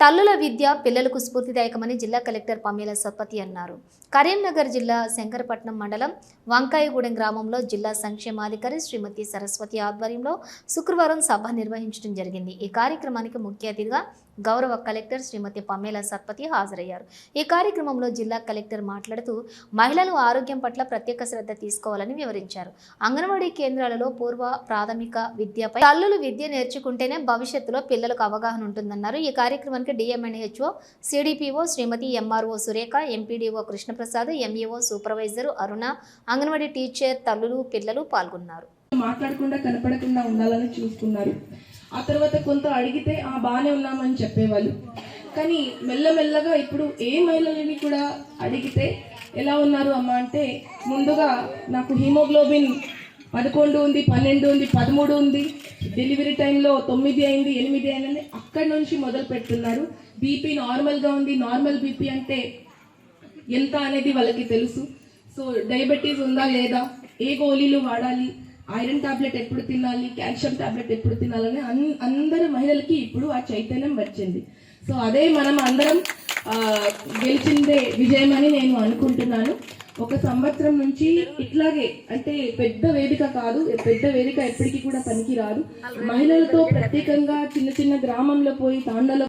తల్లుల విద్య పిల్లలకు స్ఫూర్తిదాయకమని జిల్లా కలెక్టర్ పమేల సత్పతి అన్నారు. కరీంనగర్ జిల్లా శంకరపట్నం మండలం వంకాయగూడెం గ్రామంలో జిల్లా సంక్షేమాధికారి శ్రీమతి సరస్వతి ఆధ్వర్యంలో శుక్రవారం సభ నిర్వహించడం జరిగింది. ఈ కార్యక్రమానికి ముఖ్య అతిథిగా గౌరవ కలెక్టర్ శ్రీమతి పమేల సత్పతి హాజరయ్యారు. ఈ కార్యక్రమంలో జిల్లా కలెక్టర్ మాట్లాడుతూ మహిళలు ఆరోగ్యం పట్ల ప్రత్యేక శ్రద్ధ తీసుకోవాలని వివరించారు. అంగన్వాడీ కేంద్రాలలో పూర్వ ప్రాథమిక విద్యపై తల్లులు విద్య నేర్చుకుంటేనే భవిష్యత్తులో పిల్లలకు అవగాహన ఉంటుందన్నారు. ఈ కార్యక్రమానికి DMNHO CDPO Shrimati MRO Surekha MPDO Krishnaprasad MEO supervisor Aruna anganwadi teacher తల్లులు పిల్లలు పాల్గొన్నారు. మాట్లాడకుండా కనపడకుండా ఉండాలని చూసుకున్నారు ఆ తర్వాత కొంత అడిగితే ఆ బాగానే ఉన్నామని చెప్పేవాళ్ళు. కానీ మెల్లమెల్లగా ఇప్పుడు ఏ మహిళలని కూడా అడిగితే ఎలా ఉన్నారు అమ్మ? అంటే ముందుగా నాకు హీమోగ్లోబిన్ పదకొండు ఉంది పన్నెండు ఉంది పదమూడు ఉంది. డెలివరీ టైంలో తొమ్మిది అయింది ఎనిమిది అయిందని అక్కడి నుంచి మొదలు పెడుతున్నారు. బీపీ నార్మల్గా ఉంది నార్మల్ బీపీ అంటే ఎంత అనేది వాళ్ళకి తెలుసు. సో డయాబెటీస్ ఉందా లేదా ఏ గోళీలు వాడాలి ఐరన్ టాబ్లెట్ ఎప్పుడు తినాలి కాల్షియం టాబ్లెట్ ఎప్పుడు తినాలని అన్ అందరి మహిళలకి ఇప్పుడు ఆ చైతన్యం వచ్చింది. సో అదే మనం అందరం ఆ, గెలిచిందే విజయం అని నేను అనుకుంటున్నాను. ఒక సంవత్సరం నుంచి ఇట్లాగే అంటే పెద్ద వేదిక కాదు పెద్ద వేదిక ఎప్పటికీ కూడా పనికి రాదు మహిళలతో ప్రత్యేకంగా చిన్న చిన్న గ్రామంలో పోయి తాండలో